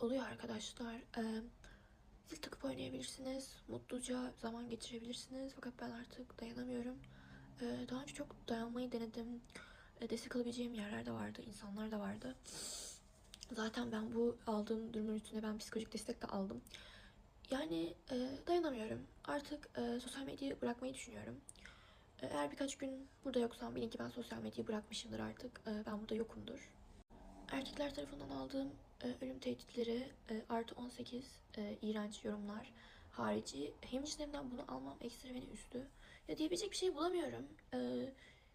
oluyor arkadaşlar. Ee, zil takıp oynayabilirsiniz. Mutluca zaman geçirebilirsiniz. Fakat ben artık dayanamıyorum. Ee, daha önce çok dayanmayı denedim. Ee, destek alabileceğim yerler de vardı. insanlar da vardı. Zaten ben bu aldığım durumun üstüne ben psikolojik destek de aldım. Yani e, dayanamıyorum. Artık e, sosyal medyayı bırakmayı düşünüyorum. E, Eğer birkaç gün burada yoksam bilin ki ben sosyal medyayı bırakmışımdır artık. E, Ben burada yokumdur. Erkekler tarafından aldığım ölüm tehditleri e, artı 18 e, iğrenç yorumlar harici hemcinlerimden bunu almam ekstra beni üzdü. Ya diyebilecek bir şey bulamıyorum. E,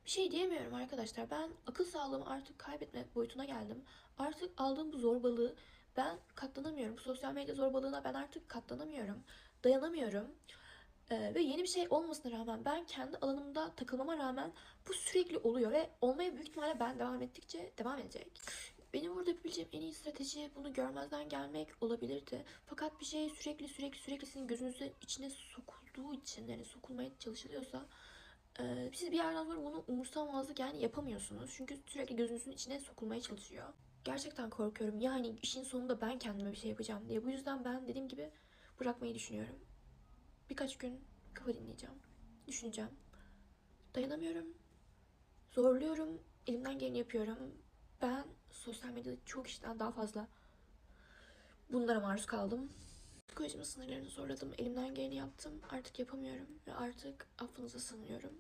bir şey diyemiyorum arkadaşlar. Ben akıl sağlığımı artık kaybetme boyutuna geldim. Artık aldığım bu zorbalığı ben katlanamıyorum. Bu sosyal medya zorbalığına ben artık katlanamıyorum. Dayanamıyorum. Ee, ve yeni bir şey olmasına rağmen ben kendi alanımda takılmama rağmen bu sürekli oluyor ve olmaya büyük ihtimalle ben devam ettikçe devam edecek. Benim burada yapabileceğim en iyi strateji bunu görmezden gelmek olabilirdi. Fakat bir şey sürekli sürekli sürekli sizin gözünüzün içine sokulduğu için yani sokulmaya çalışılıyorsa e, siz bir yerden sonra bunu umursamazlık yani yapamıyorsunuz. Çünkü sürekli gözünüzün içine sokulmaya çalışıyor. Gerçekten korkuyorum. Yani işin sonunda ben kendime bir şey yapacağım diye. Bu yüzden ben dediğim gibi bırakmayı düşünüyorum. Birkaç gün kafa dinleyeceğim. Düşüneceğim. Dayanamıyorum. Zorluyorum. Elimden geleni yapıyorum. Ben sosyal medyada çok işten daha fazla bunlara maruz kaldım. Psikolojimin sınırlarını zorladım. Elimden geleni yaptım. Artık yapamıyorum. Ve artık affınıza sığınıyorum.